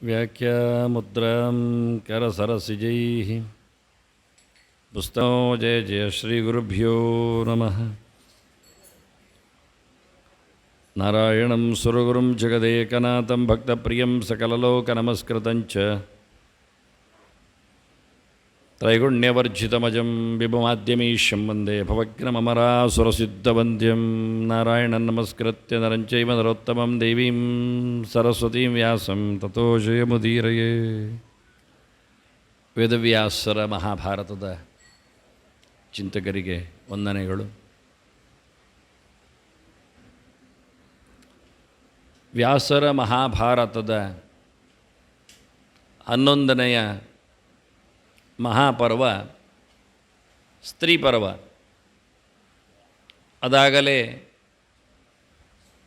व्याख्यामुद्रां करसरसिजैः पुस्तको जय जय श्रीगुरुभ्यो नमः नारायणं सुरगुरुं जगदेकनाथं भक्तप्रियं सकललोकनमस्कृतं च ತ್ರೈಗುಣ್ಯವರ್ಜಿತಮಜಂ ಬಿಬಮಾದ್ಯಮೀಶ್ಯಂ ವಂದೇ ಭವಗ್ನಮರಾಸುರಸಿದ್ಧವಂದ್ಯಂ ನಾರಾಯಣ ನಮಸ್ಕೃತ್ಯ ನರಂಚೈವ ನರೋತ್ತಮಂ ದೇವೀಂ ಸರಸ್ವತೀಂ ವ್ಯಾಸಂ ತಥೋ ಜಯಮುದೀರಯೇ ವೇದವ್ಯಾಸರ ಮಹಾಭಾರತದ ಚಿಂತಕರಿಗೆ ವಂದನೆಗಳು. ವ್ಯಾಸರ ಮಹಾಭಾರತದ ಹನ್ನೊಂದನೆಯ ಮಹಾಪರ್ವ ಸ್ತ್ರೀ ಪರ್ವ ಅದಾಗಲೇ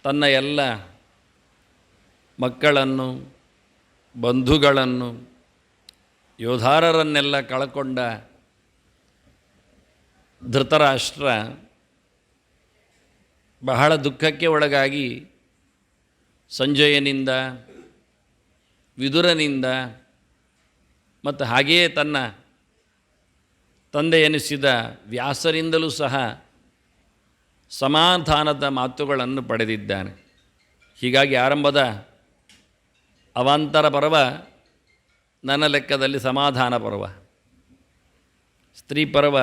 ತನ್ನ ಎಲ್ಲ ಮಕ್ಕಳನ್ನು, ಬಂಧುಗಳನ್ನು, ಯೋಧಾರರನ್ನೆಲ್ಲ ಕಳ್ಕೊಂಡ ಧೃತರಾಷ್ಟ್ರ ಬಹಳ ದುಃಖಕ್ಕೆ ಒಳಗಾಗಿ ಸಂಜಯನಿಂದ, ವಿದುರನಿಂದ, ಮತ್ತು ಹಾಗೆಯೇ ತನ್ನ ತಂದೆ ಎನಿಸಿದ ವ್ಯಾಸರಿಂದಲೂ ಸಹ ಸಮಾಧಾನದ ಮಾತುಗಳನ್ನು ಪಡೆದಿದ್ದಾನೆ. ಹೀಗಾಗಿ ಆರಂಭದ ಅವಾಂತರ ಪರ್ವ ನನ್ನ ಲೆಕ್ಕದಲ್ಲಿ ಸಮಾಧಾನ ಪರ್ವ. ಸ್ತ್ರೀ ಪರ್ವ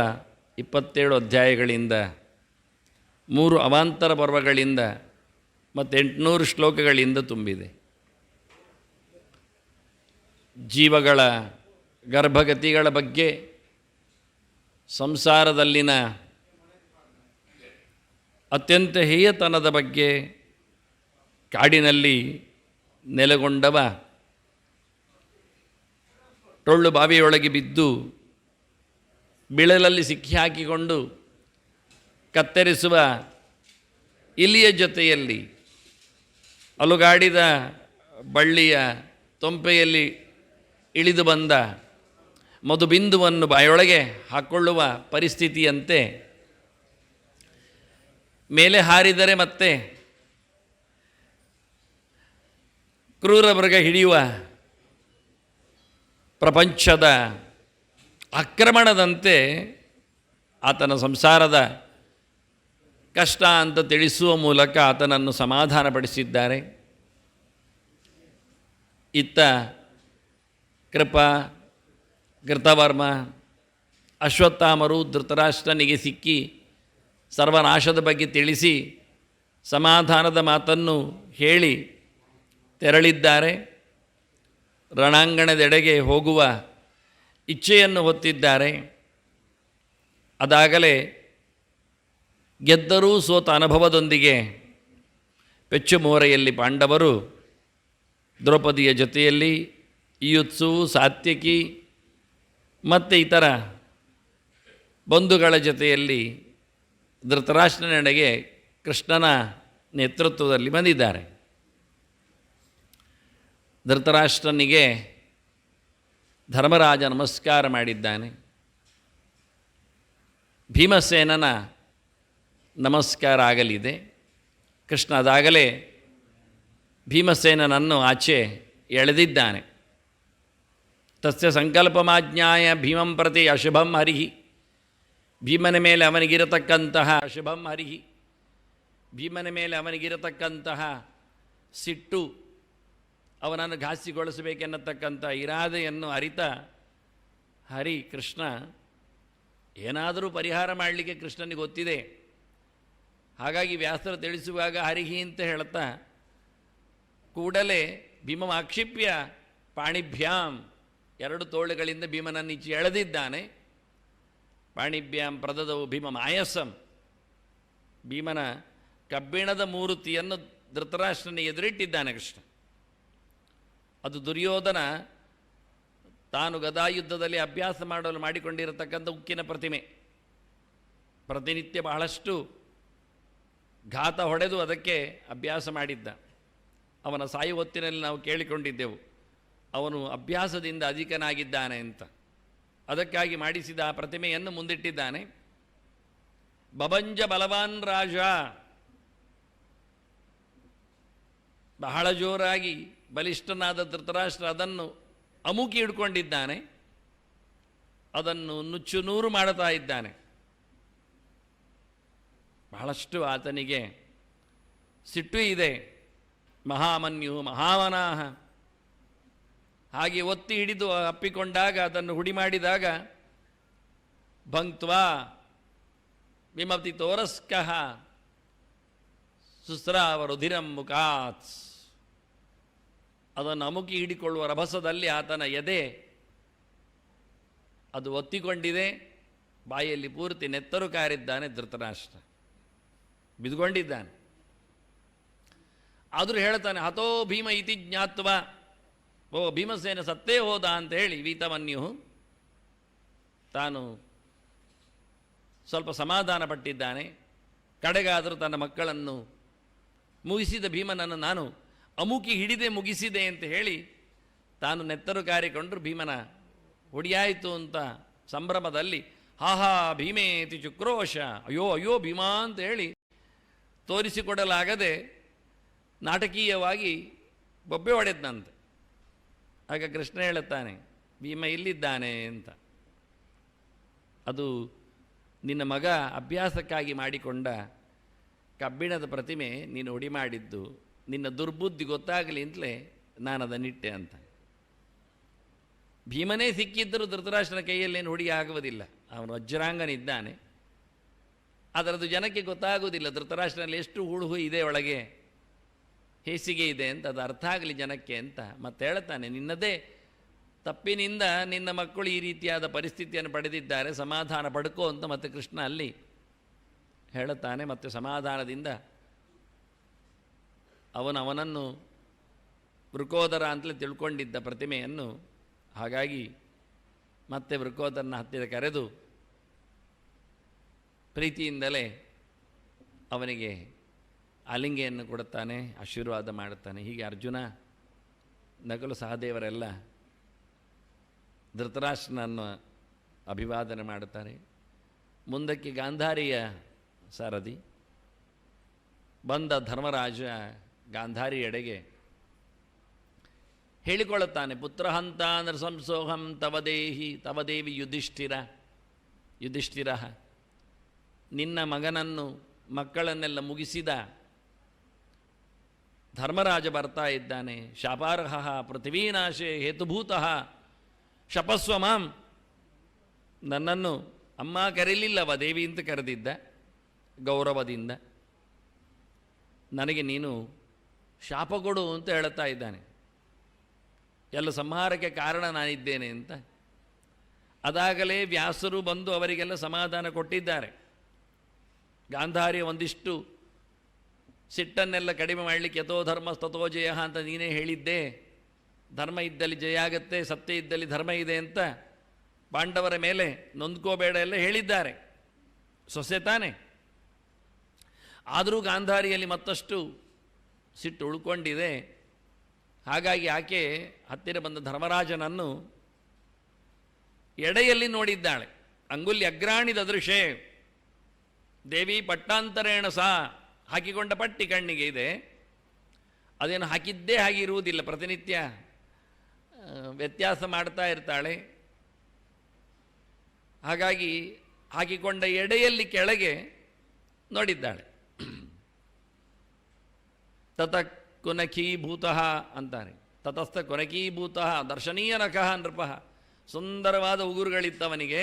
ಇಪ್ಪತ್ತೇಳು ಅಧ್ಯಾಯಗಳಿಂದ ಮೂರು ಅವಾಂತರ ಪರ್ವಗಳಿಂದ ಮತ್ತು ಎಂಟುನೂರು ಶ್ಲೋಕಗಳಿಂದ ತುಂಬಿದೆ. ಜೀವಗಳ ಗರ್ಭಗತಿಗಳ ಬಗ್ಗೆ ಸಂಸಾರದಲ್ಲಿನ ಅತ್ಯಂತ ಹೇಯತನದ ಬಗ್ಗೆ ಕಾಡಿನಲ್ಲಿ ನೆಲೆಗೊಂಡವ ಟೊಳ್ಳು ಬಾವಿಯೊಳಗೆ ಬಿದ್ದು ಬಿಳಲಲ್ಲಿ ಸಿಕ್ಕಿ ಹಾಕಿಕೊಂಡು ಕತ್ತರಿಸುವ ಇಲಿಯ ಜೊತೆಯಲ್ಲಿ ಅಲುಗಾಡಿದ ಬಳ್ಳಿಯ ತೊಂಪೆಯಲ್ಲಿ ಇಳಿದು ಬಂದ ಮಧುಬಿಂದುವನ್ನು ಬಾಯೊಳಗೆ ಹಾಕ್ಕೊಳ್ಳುವ ಪರಿಸ್ಥಿತಿಯಂತೆ ಮೇಲೆ ಹಾರಿದರೆ ಮತ್ತೆ ಕ್ರೂರ ಮೃಗ ಹಿಡಿಯುವ ಪ್ರಪಂಚದ ಆಕ್ರಮಣದಂತೆ ಆತನ ಸಂಸಾರದ ಕಷ್ಟ ಅಂತ ತಿಳಿಸುವ ಮೂಲಕ ಆತನನ್ನು ಸಮಾಧಾನಪಡಿಸಿದ್ದಾರೆ. ಇತ್ತ ಕೃಪಾ ಕೃತವರ್ಮ ಅಶ್ವತ್ಥಾಮರು ಧೃತರಾಷ್ಟ್ರನಿಗೆ ಸಿಕ್ಕಿ ಸರ್ವನಾಶದ ಬಗ್ಗೆ ತಿಳಿಸಿ ಸಮಾಧಾನದ ಮಾತನ್ನು ಹೇಳಿ ತೆರಳಿದ್ದಾರೆ. ರಣಾಂಗಣದೆಡೆಗೆ ಹೋಗುವ ಇಚ್ಛೆಯನ್ನು ಹೊತ್ತಿದ್ದಾರೆ. ಅದಾಗಲೇ ಗೆದ್ದರೂ ಸೋತ ಅನುಭವದೊಂದಿಗೆ ಪೆಚ್ಚು ಮೋರೆಯಲ್ಲಿ ಪಾಂಡವರು ದ್ರೌಪದಿಯ ಜೊತೆಯಲ್ಲಿ, ಈಯುತ್ಸು ಸಾತ್ಯಕಿ ಮತ್ತು ಇತರ ಬಂಧುಗಳ ಜೊತೆಯಲ್ಲಿ ಧೃತರಾಷ್ಟ್ರನೆಡೆಗೆ ಕೃಷ್ಣನ ನೇತೃತ್ವದಲ್ಲಿ ಬಂದಿದ್ದಾರೆ. ಧೃತರಾಷ್ಟ್ರನಿಗೆ ಧರ್ಮರಾಜ ನಮಸ್ಕಾರ ಮಾಡಿದ್ದಾನೆ. ಭೀಮಸೇನನ ನಮಸ್ಕಾರ ಆಗಲಿದೆ. ಕೃಷ್ಣ ಅದಾಗಲೇ ಭೀಮಸೇನನನ್ನು ಆಚೆ ಎಳೆದಿದ್ದಾನೆ. ತಸ್ಯ ಸಂಕಲ್ಪಮಾಜ್ಞಾಯ ಭೀಮಂ ಪ್ರತಿ ಅಶುಭಂ ಹರಿಹಿ ಭೀಮನ ಮೇಲೆ ಅವನಿಗಿರತಕ್ಕಂತಹ ಅಶುಭಂ ಹರಿಹಿ ಭೀಮನ ಮೇಲೆ ಅವನಿಗಿರತಕ್ಕಂತಹ ಸಿಟ್ಟು ಅವನನ್ನು ಘಾಸಿಗೊಳಿಸಬೇಕೆನ್ನತಕ್ಕಂಥ ಇರಾದೆಯನ್ನು ಅರಿತ ಹರಿ ಕೃಷ್ಣ, ಏನಾದರೂ ಪರಿಹಾರ ಮಾಡಲಿಕ್ಕೆ ಕೃಷ್ಣನಿಗೆ ಗೊತ್ತಿದೆ. ಹಾಗಾಗಿ ವ್ಯಾಸರು ತಿಳಿಸುವಾಗ ಹರಿಹಿ ಅಂತ ಹೇಳ್ತಾ, ಕೂಡಲೇ ಭೀಮಂ ಆಕ್ಷಿಪ್ಯ ಪಾಣಿಭ್ಯಾಂ ಎರಡು ತೋಳುಗಳಿಂದ ಭೀಮನನ್ನು ಈಚೆ ಎಳೆದಿದ್ದಾನೆ. ಪಾಣಿಭ್ಯಾಂ ಪ್ರದದವು ಭೀಮ ಮಾಯಸಂ ಭೀಮನ ಕಬ್ಬಿಣದ ಮೂರ್ತಿಯನ್ನು ಧೃತರಾಷ್ಟ್ರನ ಎದುರಿಟ್ಟಿದ್ದಾನೆ ಕೃಷ್ಣ. ಅದು ದುರ್ಯೋಧನ ತಾನು ಗದಾಯುದ್ಧದಲ್ಲಿ ಅಭ್ಯಾಸ ಮಾಡಲು ಮಾಡಿಕೊಂಡಿರತಕ್ಕಂಥ ಉಕ್ಕಿನ ಪ್ರತಿಮೆ. ಪ್ರತಿನಿತ್ಯ ಬಹಳಷ್ಟು ಘಾತ ಹೊಡೆದು ಅದಕ್ಕೆ ಅಭ್ಯಾಸ ಮಾಡಿದ್ದ. ಅವನ ಸಾಯಿ ಹೊತ್ತಿನಲ್ಲಿ ನಾವು ಕೇಳಿಕೊಂಡಿದ್ದೆವು. ಅವನು ಅಭ್ಯಾಸದಿಂದ ಅಧಿಕನಾಗಿದ್ದಾನೆ ಅಂತ. ಅದಕ್ಕಾಗಿ ಮಾಡಿಸಿದ ಆ ಪ್ರತಿಮೆಯನ್ನು ಮುಂದಿಟ್ಟಿದ್ದಾನೆ. ಬಬಂಜ ಬಲವಾನ್ ರಾಜ. ಬಹಳ ಜೋರಾಗಿ ಬಲಿಷ್ಠನಾದ ಧೃತರಾಷ್ಟ್ರ ಅದನ್ನು ಅಮುಕಿ ಹಿಡ್ಕೊಂಡಿದ್ದಾನೆ. ಅದನ್ನು ನುಚ್ಚು ನೂರು ಮಾಡುತ್ತಾ ಇದ್ದಾನೆ. ಬಹಳಷ್ಟು ಆತನಿಗೆ ಸಿಟ್ಟು ಇದೆ. ಮಹಾಮನ್ಯು ಮಹಾಮನಾಹ ಹಾಗೆ ಒತ್ತಿ ಹಿಡಿದು ಅಪ್ಪಿಕೊಂಡಾಗ, ಅದನ್ನು ಹುಡಿ ಮಾಡಿದಾಗ ಭಂಕ್ವಾ ವಿಮತಿ ತೋರಸ್ಕಃ ಸುಸ್ರಾವ ರುಧಿರಂ ಮುಖಾತ್. ಅದನ್ನು ಅಮುಕಿ ಹಿಡಿಕೊಳ್ಳುವ ರಭಸದಲ್ಲಿ ಆತನ ಎದೆ ಅದು ಒತ್ತಿಕೊಂಡಿದೆ, ಬಾಯಲ್ಲಿ ಪೂರ್ತಿ ನೆತ್ತರು ಕಾರಿದ್ದಾನೆ ಧೃತರಾಷ್ಟ್ರ. ಬಿದ್ದುಕೊಂಡಿದ್ದಾನೆ. ಆದರೂ ಹೇಳ್ತಾನೆ, ಹತೋ ಭೀಮ ಇತಿ ಜ್ಞಾತ್ವ ಓ ಭೀಮಸೇನ ಸತ್ತೇ ಹೋದ ಅಂತ ಹೇಳಿ ವೀತಮನ್ಯು ತಾನು ಸ್ವಲ್ಪ ಸಮಾಧಾನ ಪಟ್ಟಿದ್ದಾನೆ. ಕಡೆಗಾದರೂ ತನ್ನ ಮಕ್ಕಳನ್ನು ಮುಗಿಸಿದ ಭೀಮನನ್ನು ನಾನು ಅಮುಕಿ ಹಿಡಿದೆ ಮುಗಿಸಿದೆ ಅಂತ ಹೇಳಿ ತಾನು ನೆತ್ತರು ಕಾರಿಕೊಂಡ್ರು ಭೀಮನ ಹೊಡಿಯಾಯಿತು ಅಂತ ಸಂಭ್ರಮದಲ್ಲಿ, ಹಾಹಾ ಭೀಮೇತಿ ಚುಕ್ರೋಶ, ಅಯ್ಯೋ ಅಯ್ಯೋ ಭೀಮಾ ಅಂತ ಹೇಳಿ ತೋರಿಸಿಕೊಡಲಾಗದೆ ನಾಟಕೀಯವಾಗಿ ಬೊಬ್ಬೆ ಹೊಡೆದ್ನಂತೆ. ಆಗ ಕೃಷ್ಣ ಹೇಳುತ್ತಾನೆ, ಭೀಮ ಇಲ್ಲಿದ್ದಾನೆ ಅಂತ? ಅದು ನಿನ್ನ ಮಗ ಅಭ್ಯಾಸಕ್ಕಾಗಿ ಮಾಡಿಕೊಂಡ ಕಬ್ಬಿಣದ ಪ್ರತಿಮೆ ನೀನು ಉಡಿ ಮಾಡಿದ್ದು, ನಿನ್ನ ದುರ್ಬುದ್ಧಿ ಗೊತ್ತಾಗಲಿ ಅಂತಲೇ ನಾನು ಅದನ್ನಿಟ್ಟೆ ಅಂತ. ಭೀಮನೇ ಸಿಕ್ಕಿದ್ದರೂ ಧೃತರಾಷ್ಟ್ರನ ಕೈಯಲ್ಲೇನು ಹುಡಿ ಆಗುವುದಿಲ್ಲ. ಅವನು ವಜ್ರಾಂಗನಿದ್ದಾನೆ ಅದರದು ಜನಕ್ಕೆ ಗೊತ್ತಾಗುವುದಿಲ್ಲ, ಧೃತರಾಷ್ಟ್ರನಲ್ಲಿ ಎಷ್ಟು ಹುಳುಹು ಇದೆ ಒಳಗೆ. ಹೇಸಿಗೆ ಇದೆ ಅಂತ, ಅದು ಅರ್ಥ ಆಗಲಿ ಜನಕ್ಕೆ ಅಂತ ಮತ್ತೆ ಹೇಳ್ತಾನೆ, ನಿನ್ನದೇ ತಪ್ಪಿನಿಂದ ನಿನ್ನ ಮಕ್ಕಳು ಈ ರೀತಿಯಾದ ಪರಿಸ್ಥಿತಿಯನ್ನು ಪಡೆದಿದ್ದಾರೆ, ಸಮಾಧಾನ ಪಡ್ಕೋ ಅಂತ ಮತ್ತೆ ಕೃಷ್ಣ ಅಲ್ಲಿ ಹೇಳುತ್ತಾನೆ, ಮತ್ತು ಸಮಾಧಾನದಿಂದ ಅವನು ಅವನನ್ನು ವೃಕೋದರ ಅಂತಲೇ ತಿಳ್ಕೊಂಡಿದ್ದ ಪ್ರತಿಮೆಯನ್ನು, ಹಾಗಾಗಿ ಮತ್ತೆ ವೃಕೋದರನ ಹತ್ತಿರ ಕರೆದು ಪ್ರೀತಿಯಿಂದಲೇ ಅವನಿಗೆ ಆಲಿಂಗೆಯನ್ನು ಕೊಡುತ್ತಾನೆ, ಆಶೀರ್ವಾದ ಮಾಡುತ್ತಾನೆ. ಹೀಗೆ ಅರ್ಜುನ ನಕಲು ಸಹದೇವರೆಲ್ಲ ಧೃತರಾಷ್ಟ್ರನನ್ನು ಅಭಿವಾದನೆ ಮಾಡುತ್ತಾರೆ. ಮುಂದಕ್ಕೆ ಗಾಂಧಾರಿಯ ಸಾರಥಿ ಬಂದ ಧರ್ಮರಾಜ ಗಾಂಧಾರಿ ಎಡೆಗೆ ಹೇಳಿಕೊಳ್ಳುತ್ತಾನೆ, ಪುತ್ರಹಂತ ನೃಸಂಸೋಹಂ ತವ ದೇಹಿ, ತವ ದೇವಿ ಯುಧಿಷ್ಠಿರ ಯುಧಿಷ್ಠಿರ. ನಿನ್ನ ಮಗನನ್ನು ಮಕ್ಕಳನ್ನೆಲ್ಲ ಮುಗಿಸಿದ ಧರ್ಮರಾಜ ಬರ್ತಾ ಇದ್ದಾನೆ. ಶಾಪಾರ್ಹ ಪೃಥ್ವೀನಾಶೆ ಹೇತುಭೂತಃ. ಶಪಸ್ವ ಮಾಂ. ನನ್ನನ್ನು ಅಮ್ಮ ಕರೀಲಿಲ್ಲವ ದೇವಿ ಅಂತ ಕರೆದಿದ್ದ, ಗೌರವದಿಂದ. ನನಗೆ ನೀನು ಶಾಪ ಕೊಡು ಅಂತ ಹೇಳುತ್ತಾ ಇದ್ದಾನೆ. ಎಲ್ಲ ಸಂಹಾರಕ್ಕೆ ಕಾರಣ ನಾನಿದ್ದೇನೆ ಅಂತ. ಅದಾಗಲೇ ವ್ಯಾಸರು ಬಂದು ಅವರಿಗೆಲ್ಲ ಸಮಾಧಾನ ಕೊಟ್ಟಿದ್ದಾರೆ. ಗಾಂಧಾರಿಯ ಒಂದಿಷ್ಟು ಸಿಟ್ಟನ್ನೆಲ್ಲ ಕಡಿಮೆ ಮಾಡಲಿಕ್ಕೆ ಯಥೋ ಧರ್ಮ ತಥೋ ಜಯ ಅಂತ ನೀನೇ ಹೇಳಿದ್ದೆ. ಧರ್ಮ ಇದ್ದಲ್ಲಿ ಜಯ ಆಗತ್ತೆ, ಸತ್ಯ ಇದ್ದಲ್ಲಿ ಧರ್ಮ ಇದೆ ಅಂತ ಪಾಂಡವರ ಮೇಲೆ ನೊಂದ್ಕೋಬೇಡ ಎಲ್ಲ ಹೇಳಿದ್ದಾರೆ. ಸೊಸೆ ತಾನೆ. ಆದರೂ ಗಾಂಧಾರಿಯಲ್ಲಿ ಮತ್ತಷ್ಟು ಸಿಟ್ಟು ಉಳ್ಕೊಂಡಿದೆ. ಹಾಗಾಗಿ ಆಕೆ ಹತ್ತಿರ ಬಂದ ಧರ್ಮರಾಜನನ್ನು ಎಡೆಯಲ್ಲಿ ನೋಡಿದ್ದಾಳೆ. ಅಂಗುಲಿ ಅಗ್ರಾಣಿದ ದೃಶೆ. ದೇವಿ ಪಟ್ಟಾಂತರೇಣ ಸಹ ಹಾಕಿಕೊಂಡ ಪಟ್ಟಿ ಕಣ್ಣಿಗೆ ಇದೆ. ಅದೇನು ಹಾಕಿದ್ದೇ ಹಾಗೆ ಇರುವುದಿಲ್ಲ ಪ್ರತಿನಿತ್ಯ ವ್ಯತ್ಯಾಸ ಮಾಡ್ತಾ ಇರ್ತಾಳೆ. ಹಾಗಾಗಿ ಹಾಕಿಕೊಂಡ ಎಡೆಯಲ್ಲಿ ಕೆಳಗೆ ನೋಡಿದ್ದಾಳೆ. ತತ ಕುನಕೀಭೂತಃ ಅಂತಾರೆ. ತತಸ್ಥ ಕುನಕೀಭೂತಃ ದರ್ಶನೀಯ ನಖಃ ನೃಪಃ. ಸುಂದರವಾದ ಉಗುರುಗಳಿತ್ತವನಿಗೆ.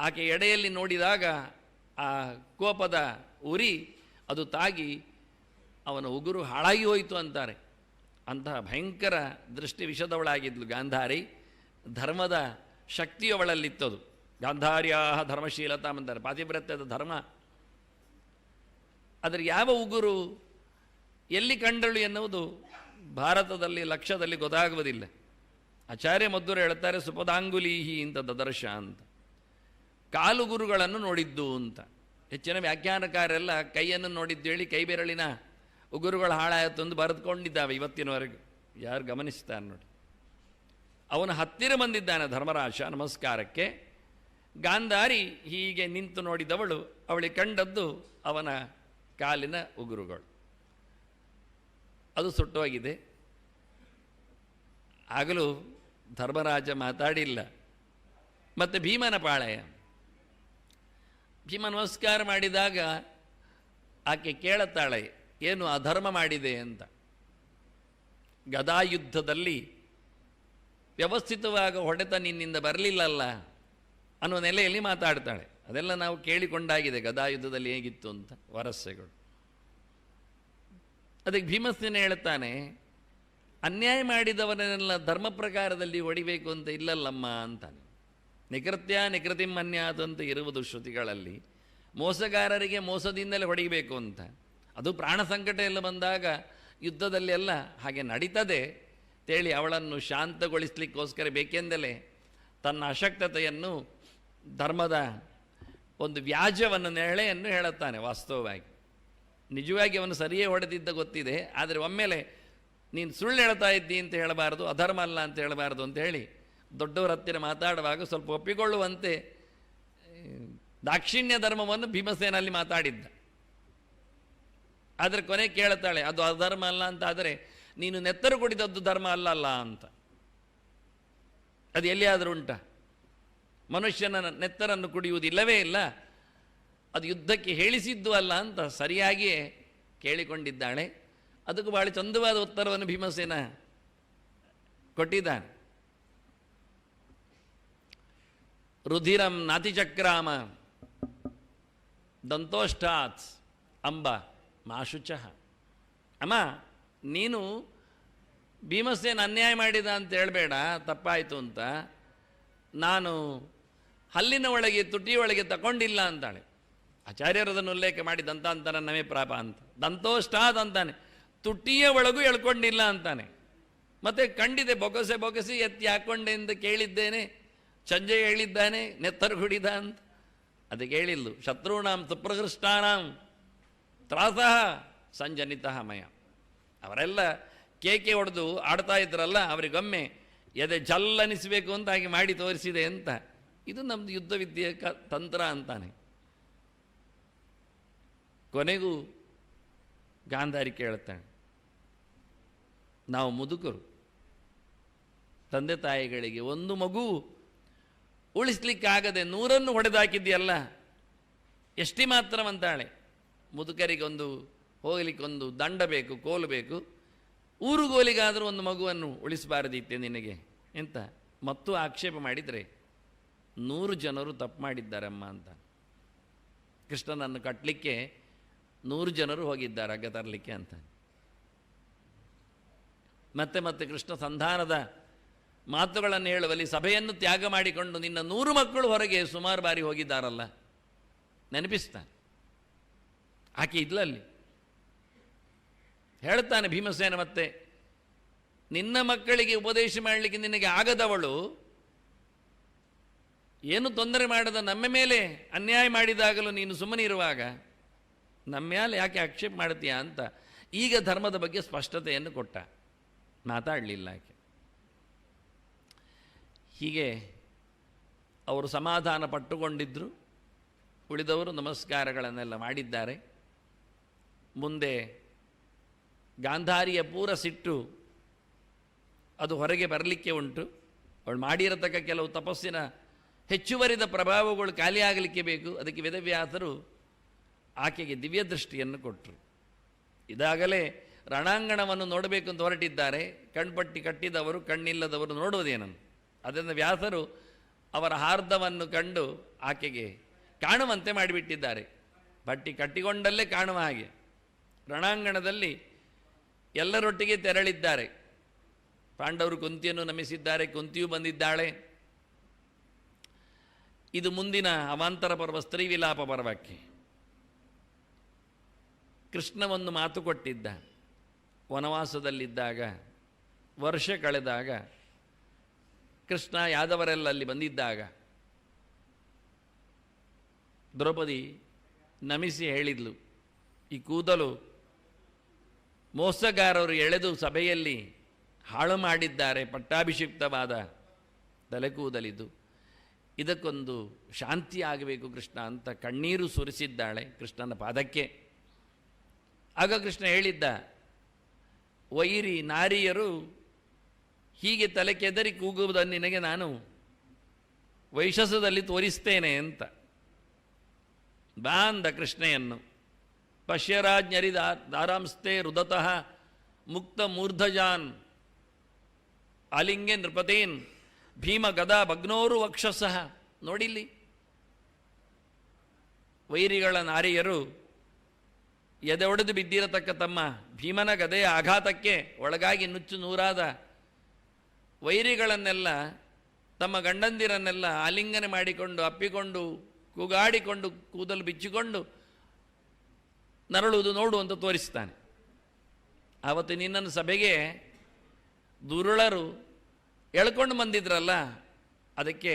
ಆಕೆ ಎಡೆಯಲ್ಲಿ ನೋಡಿದಾಗ ಆ ಕೋಪದ ಉರಿ ಅದು ತಾಗಿ ಅವನ ಉಗುರು ಹಾಳಾಗಿ ಹೋಯಿತು ಅಂತಾರೆ. ಅಂತಹ ಭಯಂಕರ ದೃಷ್ಟಿ ವಿಷದವಳಾಗಿದ್ಲು ಗಾಂಧಾರಿ. ಧರ್ಮದ ಶಕ್ತಿಯವಳಲ್ಲಿತ್ತದು ಗಾಂಧಾರ್ಯಾ ಧರ್ಮಶೀಲತಾ ಅಂತಾರೆ. ಪಾತಿವ್ರತ್ಯದ ಧರ್ಮ. ಅದರ ಯಾವ ಉಗುರು ಎಲ್ಲಿ ಕಂಡಳು ಎನ್ನುವುದು ಭಾರತದಲ್ಲಿ ಲಕ್ಷ್ಯದಲ್ಲಿ ಗೊತ್ತಾಗುವುದಿಲ್ಲ. ಆಚಾರ್ಯ ಮದ್ದೂರು ಹೇಳ್ತಾರೆ, ಸುಪದಾಂಗುಲೀಹಿ ಅಂತ ದದರ್ಶ ಅಂತ. ಕಾಲುಗುರುಗಳನ್ನು ನೋಡಿದ್ದು ಅಂತ. ಹೆಚ್ಚಿನ ವ್ಯಾಖ್ಯಾನಕಾರೆಲ್ಲ ಕೈಯನ್ನು ನೋಡಿದ್ದೇಳಿ ಕೈ ಬೆರಳಿನ ಉಗುರುಗಳು ಹಾಳಾಯಿತು ಎಂದು ಬರೆದುಕೊಂಡಿದ್ದಾವೆ ಇವತ್ತಿನವರೆಗೂ. ಯಾರು ಗಮನಿಸ್ತಾರೆ ನೋಡಿ. ಅವನು ಹತ್ತಿರ ಬಂದಿದ್ದಾನೆ ಧರ್ಮರಾಜ ನಮಸ್ಕಾರಕ್ಕೆ. ಗಾಂಧಾರಿ ಹೀಗೆ ನಿಂತು ನೋಡಿದವಳು ಅವಳಿಗೆ ಕಂಡದ್ದು ಅವನ ಕಾಲಿನ ಉಗುರುಗಳು. ಅದು ಸುಟ್ಟೋಗಿದೆ. ಆಗಲೂ ಧರ್ಮರಾಜ ಮಾತಾಡಿಲ್ಲ. ಮತ್ತು ಭೀಮನ ಪಾಳೆಯ. ಭೀಮ ನಮಸ್ಕಾರ ಮಾಡಿದಾಗ ಆಕೆ ಕೇಳುತ್ತಾಳೆ, ಏನು ಅಧರ್ಮ ಮಾಡಿದೆ ಅಂತ. ಗದಾಯುದ್ಧದಲ್ಲಿ ವ್ಯವಸ್ಥಿತವಾಗ ಹೊಡೆತ ನಿನ್ನಿಂದ ಬರಲಿಲ್ಲಲ್ಲ ಅನ್ನೋ ನೆಲೆಯಲ್ಲಿ ಮಾತಾಡ್ತಾಳೆ. ಅದೆಲ್ಲ ನಾವು ಕೇಳಿಕೊಂಡಾಗಿದೆ ಗದಾಯುದ್ಧದಲ್ಲಿ ಹೇಗಿತ್ತು ಅಂತ ವರಸ್ಸೆಗಳು ಅದಕ್ಕೆ ಭೀಮಸೇನ ಹೇಳ್ತಾನೆ, ಅನ್ಯಾಯ ಮಾಡಿದವನನ್ನೆಲ್ಲ ಧರ್ಮ ಪ್ರಕಾರದಲ್ಲಿ ಹೊಡಿಬೇಕು ಅಂತ ಇಲ್ಲಲ್ಲಮ್ಮ ಅಂತಾನೆ. ನಿಕೃತ್ಯ ನಿಕೃತಿಂ ಅನ್ಯಾತ್ ಇರುವುದು ಶ್ರುತಿಗಳಲ್ಲಿ ಮೋಸಗಾರರಿಗೆ ಮೋಸದಿಂದಲೇ ಹೊಡಿಬೇಕು ಅಂತ. ಅದು ಪ್ರಾಣ ಸಂಕಟ ಎಲ್ಲ ಬಂದಾಗ ಯುದ್ಧದಲ್ಲಿ ಎಲ್ಲ ಹಾಗೆ ನಡೀತದೆ. ತೇಳಿ ಅವಳನ್ನು ಶಾಂತಗೊಳಿಸ್ಲಿಕ್ಕೋಸ್ಕರ ಬೇಕೆಂದಲೇ ತನ್ನ ಅಶಕ್ತತೆಯನ್ನು ಧರ್ಮದ ಒಂದು ವ್ಯಾಜ್ಯವನ್ನು ನೆಳೆಯನ್ನು ಹೇಳುತ್ತಾನೆ ವಾಸ್ತವವಾಗಿ. ನಿಜವಾಗಿ ಅವನು ಸರಿಯೇ ಹೊಡೆದಿದ್ದ ಗೊತ್ತಿದೆ, ಆದರೆ ಒಮ್ಮೆಲೆ ನೀನು ಸುಳ್ಳು ಹೇಳ್ತಾ ಇದ್ದಿ ಅಂತ ಹೇಳಬಾರ್ದು, ಅಧರ್ಮ ಅಲ್ಲ ಅಂತ ಹೇಳಬಾರ್ದು ಅಂತ ಹೇಳಿ ದೊಡ್ಡವರ ಹತ್ತಿರ ಮಾತಾಡುವಾಗ ಸ್ವಲ್ಪ ಒಪ್ಪಿಕೊಳ್ಳುವಂತೆ ದಾಕ್ಷಿಣ್ಯ ಧರ್ಮವನ್ನು ಭೀಮಸೇನಲ್ಲಿ ಮಾತಾಡಿದ್ದ. ಆದರೆ ಕೊನೆ ಕೇಳುತ್ತಾಳೆ ಅದು ಅಧರ್ಮ ಅಲ್ಲ ಅಂತ, ಆದರೆ ನೀನು ನೆತ್ತರು ಕುಡಿದದ್ದು ಧರ್ಮ ಅಲ್ಲ ಅಲ್ಲ ಅಂತ. ಅದು ಎಲ್ಲಿಯಾದರೂ ಉಂಟ. ಮನುಷ್ಯನ ನೆತ್ತರನ್ನು ಕುಡಿಯುವುದಿಲ್ಲವೇ ಇಲ್ಲ, ಅದು ಯುದ್ಧಕ್ಕೆ ಹೇಳಿಸಿದ್ದು ಅಲ್ಲ ಅಂತ ಸರಿಯಾಗಿಯೇ ಕೇಳಿಕೊಂಡಿದ್ದಾಳೆ. ಅದಕ್ಕೂ ಭಾಳ ಚಂದವಾದ ಉತ್ತರವನ್ನು ಭೀಮಸೇನ ಕೊಟ್ಟಿದ್ದಾನೆ. ರುಧಿರಂ ನಾತಿಚಕ್ರಾಮ ದಂತೋಷ್ಠಾತ್ ಅಂಬ ಮಾಶುಚಃ. ಅಮ್ಮ, ನೀನು ಭೀಮಸೇನ ಅನ್ಯಾಯ ಮಾಡಿದ ಅಂತ ಹೇಳಬೇಡ, ತಪ್ಪಾಯಿತು ಅಂತ. ನಾನು ಹಲ್ಲಿನ ಒಳಗೆ ತುಟಿಯ ಒಳಗೆ ತಗೊಂಡಿಲ್ಲ ಅಂತಾಳೆ. ಆಚಾರ್ಯರದನ್ನು ಉಲ್ಲೇಖ ಮಾಡಿ ದಂತ ಅಂತಾನೆ ನಮೇ ಪ್ರಾಪ ಅಂತ. ದಂತೋಷ್ಟಾದ್ ಅಂತಾನೆ. ತುಟಿಯ ಒಳಗೂ ಎಳ್ಕೊಂಡಿಲ್ಲ ಅಂತಾನೆ. ಮತ್ತೆ ಕಂಡಿದೆ, ಬೊಗಸೆ ಬೊಗಸಿ ಎತ್ತಿ ಹಾಕೊಂಡೆ ಅಂತ ಕೇಳಿದ್ದೇನೆ. ಸಂಜೆ ಹೇಳಿದ್ದಾನೆ, ನೆತ್ತರು ಹುಡಿದ ಅಂತ. ಅದಕ್ಕೆ ಹೇಳಿಲ್ಲು ಶತ್ರುಣಾಂ ಸುಪ್ರಕೃಷ್ಟಾನಾಂ ತ್ರಾಸಃ ಸಂಜನಿತಃ ಮಯ. ಅವರೆಲ್ಲ ಕೇಕೆ ಹೊಡೆದು ಆಡ್ತಾ ಇದ್ರಲ್ಲ, ಅವರಿಗೊಮ್ಮೆ ಎದೆ ಜಲ್ಲನಿಸಬೇಕು ಅಂತ ಹಾಗೆ ಮಾಡಿ ತೋರಿಸಿದೆ ಅಂತ. ಇದು ನಮ್ಮದು ಯುದ್ಧ ವಿದ್ಯೆ ಕ, ತಂತ್ರ ಅಂತಾನೆ. ಕೊನೆಗೂ ಗಾಂಧಾರಿ ಕೇಳ್ತಾಳೆ ನಾವು ಮುದುಕರು, ತಂದೆ ತಾಯಿಗಳಿಗೆ ಒಂದು ಮಗು ಉಳಿಸ್ಲಿಕ್ಕಾಗದೆ ನೂರನ್ನು ಹೊಡೆದಾಕಿದ್ದೀಯಲ್ಲ? ಎಷ್ಟಿ ಮಾತ್ರವಂತಾಳೆ? ಮುದುಕರಿಗೊಂದು, ಹೋಗಲಿಕ್ಕೊಂದು ದಂಡ ಬೇಕು, ಕೋಲು ಬೇಕು. ಊರುಗೋಲಿಗಾದರೂ ಒಂದು ಮಗುವನ್ನು ಉಳಿಸಬಾರದಿತ್ತೆ ನಿನಗೆ ಎಂತ? ಮತ್ತು ಆಕ್ಷೇಪ ಮಾಡಿದರೆ ನೂರು ಜನರು ತಪ್ಪು ಮಾಡಿದ್ದಾರಮ್ಮ ಅಂತ. ಕೃಷ್ಣನನ್ನು ಕಟ್ಟಲಿಕ್ಕೆ ನೂರು ಜನರು ಹೋಗಿದ್ದಾರೆ ಹಗ್ಗ ತರಲಿಕ್ಕೆ ಅಂತ. ಮತ್ತೆ ಮತ್ತೆ ಕೃಷ್ಣ ಸಂಧಾನದ ಮಾತುಗಳನ್ನು ಹೇಳುವಲ್ಲಿ ಸಭೆಯನ್ನು ತ್ಯಾಗ ಮಾಡಿಕೊಂಡು ನಿನ್ನ ನೂರು ಮಕ್ಕಳು ಹೊರಗೆ ಸುಮಾರು ಬಾರಿ ಹೋಗಿದ್ದಾರಲ್ಲ. ನೆನಪಿಸ್ತಾನೆ ಆಕೆ ಇದ್ಲಲ್ಲಿ. ಹೇಳ್ತಾನೆ ಭೀಮಸೇನ ಮತ್ತೆ, ನಿನ್ನ ಮಕ್ಕಳಿಗೆ ಉಪದೇಶ ಮಾಡಲಿಕ್ಕೆ ನಿನಗೆ ಆಗದವಳು, ಏನು ತೊಂದರೆ ಮಾಡದ ನಮ್ಮ ಮೇಲೆ ಅನ್ಯಾಯ ಮಾಡಿದಾಗಲೂ ನೀನು ಸುಮ್ಮನಿರುವಾಗ ನಮ್ಮ ಮೇಲೆ ಯಾಕೆ ಆಕ್ಷೇಪ ಮಾಡ್ತೀಯಾ ಅಂತ ಈಗ ಧರ್ಮದ ಬಗ್ಗೆ ಸ್ಪಷ್ಟತೆಯನ್ನು ಕೊಟ್ಟ. ಮಾತಾಡಲಿಲ್ಲ ಆಕೆ. ಹೀಗೆ ಅವರು ಸಮಾಧಾನ ಪಟ್ಟುಕೊಂಡಿದ್ದರು ಉಳಿದವರು ನಮಸ್ಕಾರಗಳನ್ನೆಲ್ಲ ಮಾಡಿದ್ದಾರೆ. ಮುಂದೆ ಗಾಂಧಾರಿಯ ಪೂರ ಸಿಟ್ಟು ಅದು ಹೊರಗೆ ಬರಲಿಕ್ಕೆ ಉಂಟು. ಅವಳು ಮಾಡಿರತಕ್ಕ ಕೆಲವು ತಪಸ್ಸಿನ ಹೆಚ್ಚುವರಿದ ಪ್ರಭಾವಗಳು ಖಾಲಿಯಾಗಲಿಕ್ಕೆ ಬೇಕು. ಅದಕ್ಕೆ ವೇದವ್ಯಾಸರು ಆಕೆಗೆ ದಿವ್ಯ ದೃಷ್ಟಿಯನ್ನು ಕೊಟ್ಟರು ಇದಾಗಲೇ ರಣಾಂಗಣವನ್ನು ನೋಡಬೇಕು ಅಂತ ಹೊರಟಿದ್ದಾರೆ. ಕಣ್ಪಟ್ಟಿ ಕಟ್ಟಿದವರು, ಕಣ್ಣಿಲ್ಲದವರು ನೋಡುವುದೇನನ್ನು ಅದರಿಂದ ವ್ಯಾಸರು ಅವರ ಹಾರ್ದವನ್ನು ಕಂಡು ಆಕೆಗೆ ಕಾಣುವಂತೆ ಮಾಡಿಬಿಟ್ಟಿದ್ದಾರೆ. ಬಟ್ಟಿ ಕಟ್ಟಿಕೊಂಡಲ್ಲೇ ಕಾಣುವ ಹಾಗೆ. ರಣಾಂಗಣದಲ್ಲಿ ಎಲ್ಲರೊಟ್ಟಿಗೆ ತೆರಳಿದ್ದಾರೆ. ಪಾಂಡವರು ಕುಂತಿಯನ್ನು ನಮಿಸಿದ್ದಾರೆ, ಕುಂತಿಯೂ ಬಂದಿದ್ದಾಳೆ. ಇದು ಮುಂದಿನ ಅವಾಂತರ ಪರ್ವ ಸ್ತ್ರೀ ವಿಲಾಪ ಪರ್ವಕ್ಕೆ. ಕೃಷ್ಣ ಒಂದು ಮಾತು ಕೊಟ್ಟಿದ್ದ. ವನವಾಸದಲ್ಲಿದ್ದಾಗ, ವರ್ಷ ಕಳೆದಾಗ ಕೃಷ್ಣ ಯಾದವರೆಲ್ಲ ಅಲ್ಲಿ ಬಂದಿದ್ದಾಗ ದ್ರೌಪದಿ ನಮಿಸಿ ಹೇಳಿದ್ಲು, ಈ ಕೂದಲು ಮೋಸಗಾರರು ಎಳೆದು ಸಭೆಯಲ್ಲಿ ಹಾಳು ಮಾಡಿದ್ದಾರೆ, ಪಟ್ಟಾಭಿಷಿಕ್ತವಾದ ತಲೆ ಕೂದಲಿದು ಇದಕ್ಕೊಂದು ಶಾಂತಿ ಆಗಬೇಕು ಕೃಷ್ಣ ಅಂತ ಕಣ್ಣೀರು ಸುರಿಸಿದ್ದಾಳೆ ಕೃಷ್ಣನ ಪಾದಕ್ಕೆ. ಆಗ ಕೃಷ್ಣ ಹೇಳಿದ್ದ, ವೈರಿ ನಾರಿಯರು ಹೀಗೆ ತಲೆ ಕೆದರಿ ಕೂಗುವುದನ್ನು ನಿನಗೆ ನಾನು ವೈಶಸದಲ್ಲಿ ತೋರಿಸ್ತೇನೆ ಅಂತ. ಬಾಂದ ಕೃಷ್ಣೆಯನ್ನು. ಪಶ್ಯರಾಜ್ಞರಿ ದಾರಾಂಸ್ತೆ ರುದತಃ ಮುಕ್ತ ಮೂರ್ಧಜಾನ್. ಆಲಿಂಗೆ ನೃಪತೇನ್, ಭೀಮ ಗದಾ ಭಗ್ನೋರು ವಕ್ಷಸಃ ನೋಡಿಲ್ಲಿ? ವೈರಿಗಳ ನಾರಿಯರು ಎದೆ ಒಡೆದು ಬಿದ್ದಿರತಕ್ಕ ತಮ್ಮ ಭೀಮನ ಗದೆಯ ಆಘಾತಕ್ಕೆ ಒಳಗಾಗಿ ನುಚ್ಚು ನೂರಾದ ವೈರಿಗಳನ್ನೆಲ್ಲ, ತಮ್ಮ ಗಂಡಂದಿರನ್ನೆಲ್ಲ ಆಲಿಂಗನೆ ಮಾಡಿಕೊಂಡು, ಅಪ್ಪಿಕೊಂಡು, ಕೂಗಾಡಿಕೊಂಡು, ಕೂದಲು ಬಿಚ್ಚಿಕೊಂಡು ನರಳುವುದು ನೋಡು ಅಂತ ತೋರಿಸ್ತಾನೆ. ಆವತ್ತು ನಿನ್ನನ್ನು ಸಭೆಗೆ ದುರುಳರು ಎಳ್ಕೊಂಡು ಬಂದಿದ್ರಲ್ಲ, ಅದಕ್ಕೆ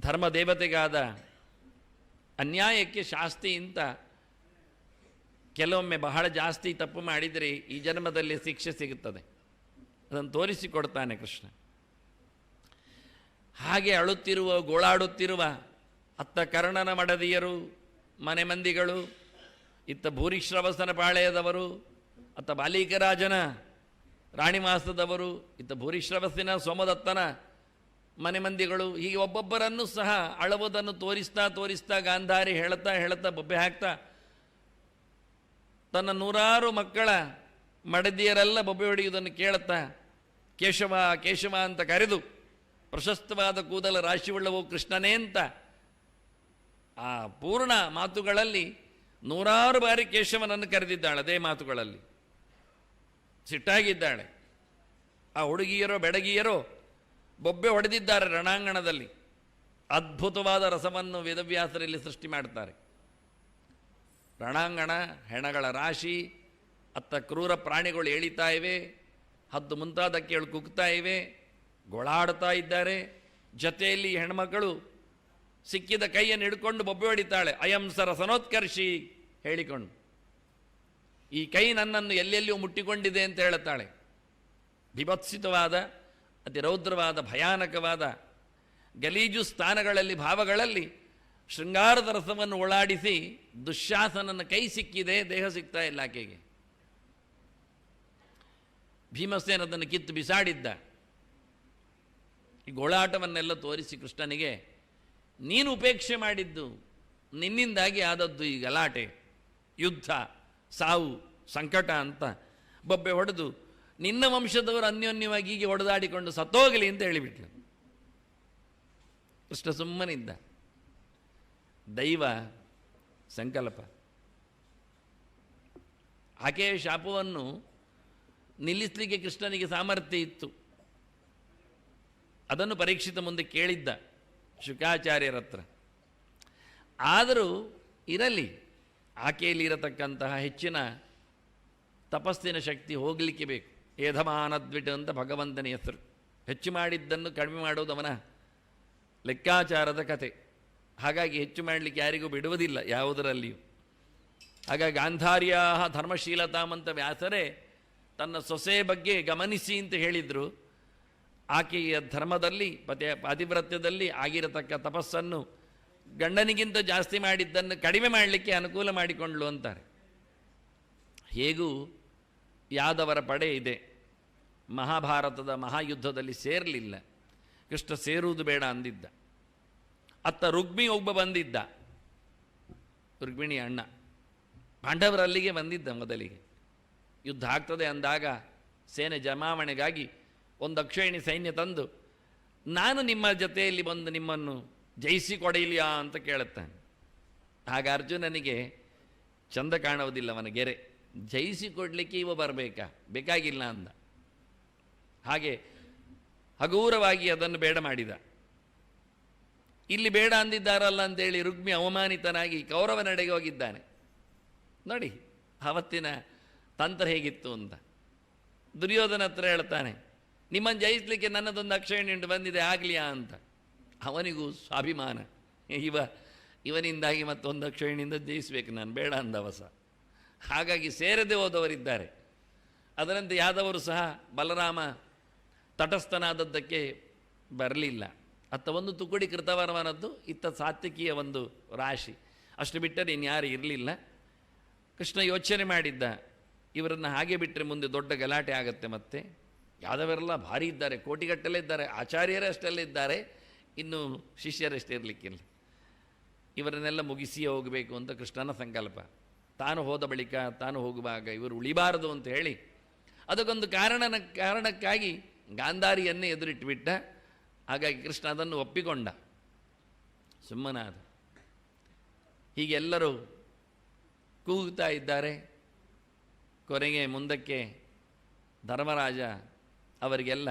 ಧರ್ಮ ದೇವತೆಗಾದ ಅನ್ಯಾಯಕ್ಕೆ ಶಾಸ್ತಿ ಅಂತ ಕೆಲವೊಮ್ಮೆ ಬಹಳ ಜಾಸ್ತಿ ತಪ್ಪು ಮಾಡಿದರೆ ಈ ಜನ್ಮದಲ್ಲಿ ಶಿಕ್ಷೆ ಸಿಗುತ್ತದೆ. ಅದನ್ನು ತೋರಿಸಿಕೊಡ್ತಾನೆ ಕೃಷ್ಣ. ಹಾಗೆ ಅಳುತ್ತಿರುವ, ಗೋಳಾಡುತ್ತಿರುವ ಅತ್ತ ಕರ್ಣನ ಮಡದಿಯರು, ಮನೆ ಮಂದಿಗಳು, ಇತ್ತ ಭೂರಿಶ್ರವಸನ ಪಾಳೆಯದವರು, ಅತ್ತ ಬಾಲಿಕರಾಜನ ರಾಣಿಮಾಸದವರು ಇತ್ತ ಭೂರಿಶ್ರವಸಿನ ಸೋಮದತ್ತನ ಮನೆ ಮಂದಿಗಳು, ಹೀಗೆ ಒಬ್ಬೊಬ್ಬರನ್ನು ಸಹ ಅಳುವುದನ್ನು ತೋರಿಸ್ತಾ ತೋರಿಸ್ತಾ ಗಾಂಧಾರಿ ಹೇಳ್ತಾ ಹೇಳ್ತಾ ಬೊಬ್ಬೆ ಹಾಕ್ತಾ ತನ್ನ ನೂರಾರು ಮಕ್ಕಳ ಮಡದಿಯರೆಲ್ಲ ಬೊಬ್ಬೆ ಹೊಡೆಯುವುದನ್ನು ಕೇಳುತ್ತಾ ಕೇಶವ ಕೇಶವ ಅಂತ ಕರೆದು ಪ್ರಶಸ್ತವಾದ ಕೂದಲ ರಾಶಿಯುಳ್ಳವು ಕೃಷ್ಣನೇ ಅಂತ ಆ ಪೂರ್ಣ ಮಾತುಗಳಲ್ಲಿ ನೂರಾರು ಬಾರಿ ಕೇಶವನನ್ನು ಕರೆದಿದ್ದಾಳೆ ಅದೇ ಮಾತುಗಳಲ್ಲಿ. ಸಿಟ್ಟಾಗಿದ್ದಾಳೆ. ಆ ಹುಡುಗಿಯರೋ, ಬೆಡಗಿಯರೋ ಬೊಬ್ಬೆ ಹೊಡೆದಿದ್ದಾರೆ ರಣಾಂಗಣದಲ್ಲಿ. ಅದ್ಭುತವಾದ ರಸವನ್ನು ವೇದವ್ಯಾಸರಲ್ಲಿ ಸೃಷ್ಟಿ ಮಾಡ್ತಾರೆ. ರಣಾಂಗಣ, ಹೆಣಗಳ ರಾಶಿ, ಅತ್ತ ಕ್ರೂರ ಪ್ರಾಣಿಗಳು ಎಳಿತಾ ಇವೆ. ಹದ್ದು ಮುಂತಾದ ಕೇಳು ಕುಗ್ತಾ ಇವೆ, ಗೊಳಾಡ್ತಾ ಇದ್ದಾರೆ. ಜೊತೆಯಲ್ಲಿ ಹೆಣ್ಮಕ್ಕಳು ಸಿಕ್ಕಿದ ಕೈಯನ್ನು ಹಿಡ್ಕೊಂಡು ಬೊಬ್ಬೆ ಹೊಡಿತಾಳೆ. ಅಯಂ ಸರ ಸನೋತ್ಕರ್ಷಿ ಹೇಳಿಕೊಂಡು. ಈ ಕೈ ನನ್ನನ್ನು ಎಲ್ಲೆಲ್ಲಿಯೂ ಮುಟ್ಟಿಕೊಂಡಿದೆ ಅಂತ ಹೇಳುತ್ತಾಳೆ. ಬಿಭತ್ಸಿತವಾದ, ಅತಿ ರೌದ್ರವಾದ, ಭಯಾನಕವಾದ ಗಲೀಜು ಸ್ಥಾನಗಳಲ್ಲಿ, ಭಾವಗಳಲ್ಲಿ ಶೃಂಗಾರದ ರಸವನ್ನು ಓಳಾಡಿಸಿ ದುಶ್ಯಾಸನನ ಕೈ ಸಿಕ್ಕಿದೆ, ದೇಹ ಸಿಗ್ತಾ ಇಲ್ಲ ಆಕೆಗೆ. ಭೀಮಸೇನ ಅದನ್ನು ಕಿತ್ತು ಬಿಸಾಡಿದ್ದ. ಈ ಗೋಳಾಟವನ್ನೆಲ್ಲ ತೋರಿಸಿ ಕೃಷ್ಣನಿಗೆ, ನೀನು ಉಪೇಕ್ಷೆ ಮಾಡಿದ್ದು ನಿನ್ನಿಂದಾಗಿ ಆದದ್ದು ಈ ಗಲಾಟೆ, ಯುದ್ಧ, ಸಾವು, ಸಂಕಟ ಅಂತ ಬೊಬ್ಬೆ ಹೊಡೆದು ನಿನ್ನ ವಂಶದವರು ಅನ್ಯೋನ್ಯವಾಗಿ ಹೀಗೆ ಹೊಡೆದಾಡಿಕೊಂಡು ಸತ್ತೋಗಲಿ ಅಂತ ಹೇಳಿಬಿಟ್ಲು. ಕೃಷ್ಣ ಸುಮ್ಮನಿದ್ದ. ದೈವ ಸಂಕಲ್ಪ. ಆಕೆಯ ಶಾಪವನ್ನು ನಿಲ್ಲಿಸಲಿಕ್ಕೆ ಕೃಷ್ಣನಿಗೆ ಸಾಮರ್ಥ್ಯ ಇತ್ತು. ಅದನ್ನು ಪರೀಕ್ಷಿತ ಮುಂದೆ ಕೇಳಿದ್ದ ಶುಕಾಚಾರ್ಯರ ಹತ್ರ. ಆದರೂ ಇರಲಿ ಆಕೆಯಲ್ಲಿ ಇರತಕ್ಕಂತಹ ಹೆಚ್ಚಿನ ತಪಸ್ಸಿನ ಶಕ್ತಿ ಹೋಗಲಿಕ್ಕೆ ಬೇಕು. ಏಧಮಾನದ್ವಿಟ್ ಅಂತ ಭಗವಂತನ ಹೆಸರು. ಹೆಚ್ಚು ಮಾಡಿದ್ದನ್ನು ಕಡಿಮೆ ಮಾಡೋದು ಅವನ ಲೆಕ್ಕಾಚಾರದ ಕತೆ ಹಾಗಾಗಿ ಹೆಚ್ಚು ಮಾಡಲಿಕ್ಕೆ ಯಾರಿಗೂ ಬಿಡುವುದಿಲ್ಲ ಯಾವುದರಲ್ಲಿಯೂ. ಹಾಗಾಗಿ ಗಾಂಧಾರ್ಯ ಧರ್ಮಶೀಲತಾಮಂತ ವ್ಯಾಸರೇ ತನ್ನ ಸೊಸೆ ಬಗ್ಗೆ ಗಮನಿಸಿ ಅಂತ ಹೇಳಿದರು. ಆಕೆಯ ಧರ್ಮದಲ್ಲಿ, ಪತಿ, ಪಾತಿವ್ರತ್ಯದಲ್ಲಿ ಆಗಿರತಕ್ಕ ತಪಸ್ಸನ್ನು ಗಂಡನಿಗಿಂತ ಜಾಸ್ತಿ ಮಾಡಿದ್ದನ್ನು ಕಡಿಮೆ ಮಾಡಲಿಕ್ಕೆ ಅನುಕೂಲ ಮಾಡಿಕೊಂಡ್ಲು ಅಂತಾರೆ. ಹೇಗೂ ಯಾದವರ ಪಡೆ ಇದೆ. ಮಹಾಭಾರತದ ಮಹಾಯುದ್ಧದಲ್ಲಿ ಸೇರಲಿಲ್ಲ. ಕೃಷ್ಣ ಸೇರುವುದು ಬೇಡ ಅಂದಿದ್ದ. ಅತ್ತ ರುಗ್ಮಿ ಒಬ್ಬ ಬಂದಿದ್ದ. ರುಗ್ಮಿಣಿ ಅಣ್ಣ. ಪಾಂಡವರಲ್ಲಿಗೆ ಬಂದಿದ್ದ ಮೊದಲಿಗೆ. ಯುದ್ಧ ಆಗ್ತದೆ ಅಂದಾಗ ಸೇನೆ ಜಮಾವಣೆಗಾಗಿ ಒಂದು ಅಕ್ಷಯಣಿ ಸೈನ್ಯ ತಂದು, ನಾನು ನಿಮ್ಮ ಜೊತೆಯಲ್ಲಿ ಬಂದು ನಿಮ್ಮನ್ನು ಜಯಿಸಿ ಕೊಡಲಿಯಾ ಅಂತ ಕೇಳುತ್ತಾನೆ. ಆಗ ಅರ್ಜುನನಿಗೆ, ಚಂದ ಕಾಣುವುದಿಲ್ಲ ಅವನ ಗೆರೆ ಜಯಿಸಿ ಕೊಡಲಿಕ್ಕೆ ಇವ ಬರಬೇಕಾ? ಬೇಕಾಗಿಲ್ಲ ಅಂದ. ಹಾಗೆ ಹಗೂರವಾಗಿ ಅದನ್ನು ಬೇಡ ಮಾಡಿದ. ಇಲ್ಲಿ ಬೇಡ ಅಂದಿದ್ದಾರಲ್ಲ ಅಂತೇಳಿ ರುಗ್ಮಿ ಅವಮಾನಿತನಾಗಿ ಕೌರವನಡೆಗೆ ಹೋಗಿದ್ದಾನೆ. ನೋಡಿ ಆವತ್ತಿನ ತಂತ್ರ ಹೇಗಿತ್ತು ಅಂತ. ದುರ್ಯೋಧನ ಹತ್ರ ಹೇಳ್ತಾನೆ ನಿಮ್ಮನ್ನು ಜಯಿಸಲಿಕ್ಕೆ ನನ್ನದೊಂದು ಅಕ್ಷಯಣಿ ಉಂಟು ಬಂದಿದೆ, ಆಗಲಿಯಾ ಅಂತ. ಅವನಿಗೂ ಸ್ವಾಭಿಮಾನ. ಇವ, ಇವನಿಂದಾಗಿ ಮತ್ತೊಂದು ಅಕ್ಷಯಣಿಯಿಂದ ಜಯಿಸಬೇಕು ನಾನು, ಬೇಡ ಅಂದವಸ ಹಾಗಾಗಿ ಸೇರದೆ ಹೋದವರಿದ್ದಾರೆ. ಅದರಂತೆ ಯಾದವರು ಸಹ ಬಲರಾಮ ತಟಸ್ಥನಾದದ್ದಕ್ಕೆ ಬರಲಿಲ್ಲ. ಅತ್ತ ಒಂದು ತುಕುಡಿ ಕೃತವರ್ಮನದ್ದು ಇತ್ತ ಸಾತ್ವಿಕಿಯ ಒಂದು ರಾಶಿ. ಅಷ್ಟು ಬಿಟ್ಟರೆ ಇನ್ಯಾರು ಇರಲಿಲ್ಲ. ಕೃಷ್ಣ ಯೋಚನೆ ಮಾಡಿದ್ದ ಇವರನ್ನು ಹಾಗೆ ಬಿಟ್ಟರೆ ಮುಂದೆ ದೊಡ್ಡ ಗಲಾಟೆ ಆಗುತ್ತೆ ಮತ್ತೆ. ಯಾದವರೆಲ್ಲ ಭಾರಿ ಇದ್ದಾರೆ, ಕೋಟಿಗಟ್ಟಲೆ ಇದ್ದಾರೆ, ಆಚಾರ್ಯರೇ ಇದ್ದಾರೆ. ಇನ್ನು ಶಿಷ್ಯರಷ್ಟೇ ಇರಲಿಕ್ಕಿಲ್ಲ. ಇವರನ್ನೆಲ್ಲ ಮುಗಿಸಿಯೇ ಹೋಗಬೇಕು ಅಂತ ಕೃಷ್ಣನ ಸಂಕಲ್ಪ. ತಾನು ಹೋದ ಬಳಿಕ, ತಾನು ಹೋಗುವಾಗ ಇವರು ಉಳಿಬಾರದು ಅಂತ ಹೇಳಿ, ಅದಕ್ಕೊಂದು ಕಾರಣನ, ಕಾರಣಕ್ಕಾಗಿ ಗಾಂಧಾರಿಯನ್ನೇ ಎದುರಿಟ್ಟುಬಿಟ್ಟ ಹಾಗಾಗಿ ಕೃಷ್ಣ ಅದನ್ನು ಒಪ್ಪಿಕೊಂಡ. ಸುಮ್ಮನಾದ. ಹೀಗೆಲ್ಲರೂ ಕೂಗುತ್ತಾ ಇದ್ದಾರೆ. ಕೊನೆಗೆ ಮುಂದಕ್ಕೆ ಧರ್ಮರಾಜ ಅವರಿಗೆಲ್ಲ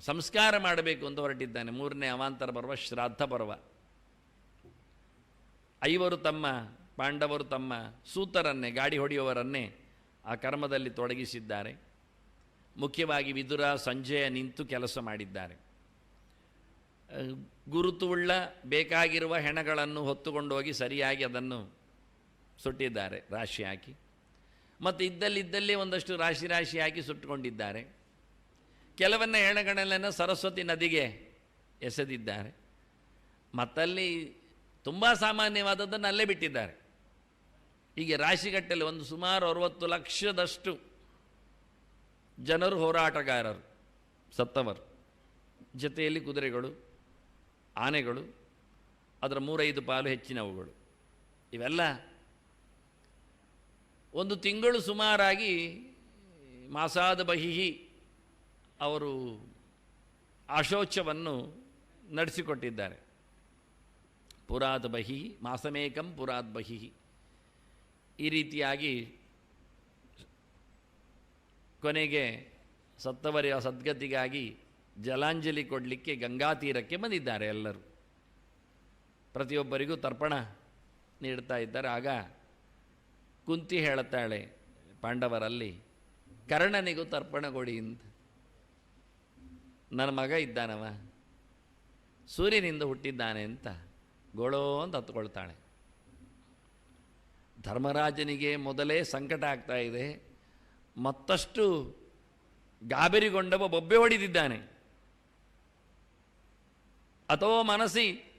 ಸಂಸ್ಕಾರ ಮಾಡಬೇಕು ಅಂತ ಹೊರಟಿದ್ದಾನೆ. ಮೂರನೇ ಅವಾಂತರ ಪರ್ವ ಶ್ರಾದ್ದ ಪರ್ವ. ಐವರು ತಮ್ಮ, ಪಾಂಡವರು ತಮ್ಮ ಸೂತರನ್ನೇ, ಗಾಡಿ ಹೊಡೆಯುವವರನ್ನೇ ಆ ಕರ್ಮದಲ್ಲಿ ತೊಡಗಿಸಿದ್ದಾರೆ. ಮುಖ್ಯವಾಗಿ ವಿದುರ, ಸಂಜೆಯ ನಿಂತು ಕೆಲಸ ಮಾಡಿದ್ದಾರೆ. ಗುರುತುಳ್ಳ, ಬೇಕಾಗಿರುವ ಹೆಣಗಳನ್ನು ಹೊತ್ತುಕೊಂಡು ಹೋಗಿ ಸರಿಯಾಗಿ ಅದನ್ನು ಸುಟ್ಟಿದ್ದಾರೆ, ರಾಶಿ ಹಾಕಿ. ಮತ್ತು ಇದ್ದಲ್ಲಿದ್ದಲ್ಲೇ ಒಂದಷ್ಟು ರಾಶಿ ರಾಶಿ ಹಾಕಿ ಸುಟ್ಟುಕೊಂಡಿದ್ದಾರೆ. ಕೆಲವನ್ನ ಹೆಣಗಣಲನ್ನು ಸರಸ್ವತಿ ನದಿಗೆ ಎಸೆದಿದ್ದಾರೆ. ಮತ್ತಲ್ಲಿ ತುಂಬ ಸಾಮಾನ್ಯವಾದದ್ದನ್ನು ಅಲ್ಲೇ ಬಿಟ್ಟಿದ್ದಾರೆ. ಹೀಗೆ ರಾಶಿಗಟ್ಟಲೆ ಒಂದು ಸುಮಾರು ಅರುವತ್ತು ಲಕ್ಷದಷ್ಟು ಜನರು ಹೋರಾಟಗಾರರು, ಸತ್ತವರು. ಜೊತೆಯಲ್ಲಿ ಕುದುರೆಗಳು, ಆನೆಗಳು, ಅದರ ಮೂರೈದು ಪಾಲು ಹೆಚ್ಚಿನವುಗಳು. ಇವೆಲ್ಲ ಒಂದು ತಿಂಗಳು ಸುಮಾರಾಗಿ ಮಾಸಾದ ಬಹಿಹಿ ಅವರು ಆಶೋಚವನ್ನು ನಡೆಸಿಕೊಟ್ಟಿದ್ದಾರೆ. ಪುರಾತ್ ಬಹಿ ಮಾಸಮೇಕಂ ಪುರಾತ್ ಬಹಿ ಈ ರೀತಿಯಾಗಿ ಕೊನೆಗೆ ಸತ್ತವರ ಸದ್ಗತಿಗಾಗಿ ಜಲಾಂಜಲಿ ಕೊಡಲಿಕ್ಕೆ ಗಂಗಾ ತೀರಕ್ಕೆ ಬಂದಿದ್ದಾರೆ ಎಲ್ಲರೂ. ಪ್ರತಿಯೊಬ್ಬರಿಗೂ ತರ್ಪಣ ನೀಡ್ತಾ ಇದ್ದಾರೆ. ಆಗ ಕುಂತಿ ಹೇಳುತ್ತಾಳೆ ಪಾಂಡವರಲ್ಲಿ, ಕರ್ಣನಿಗೂ ತರ್ಪಣ ಕೊಡಿ ಅಂತ ನನ್ನ ಮಗ ಇದ್ದಾನವ, ಸೂರ್ಯನಿಂದ ಹುಟ್ಟಿದ್ದಾನೆ ಅಂತ ಗೋಳೋ ಅಂತ ಹತ್ಕೊಳ್ತಾಳೆ. ಧರ್ಮರಾಜನಿಗೆ ಮೊದಲೇ ಸಂಕಟ ಆಗ್ತಾ ಇದೆ. ಮತ್ತಷ್ಟು ಗಾಬರಿಗೊಂಡವ ಬೊಬ್ಬೆ ಹೊಡೆದಿದ್ದಾನೆ. ಅಥವಾ ಮನಸ್ಸಿ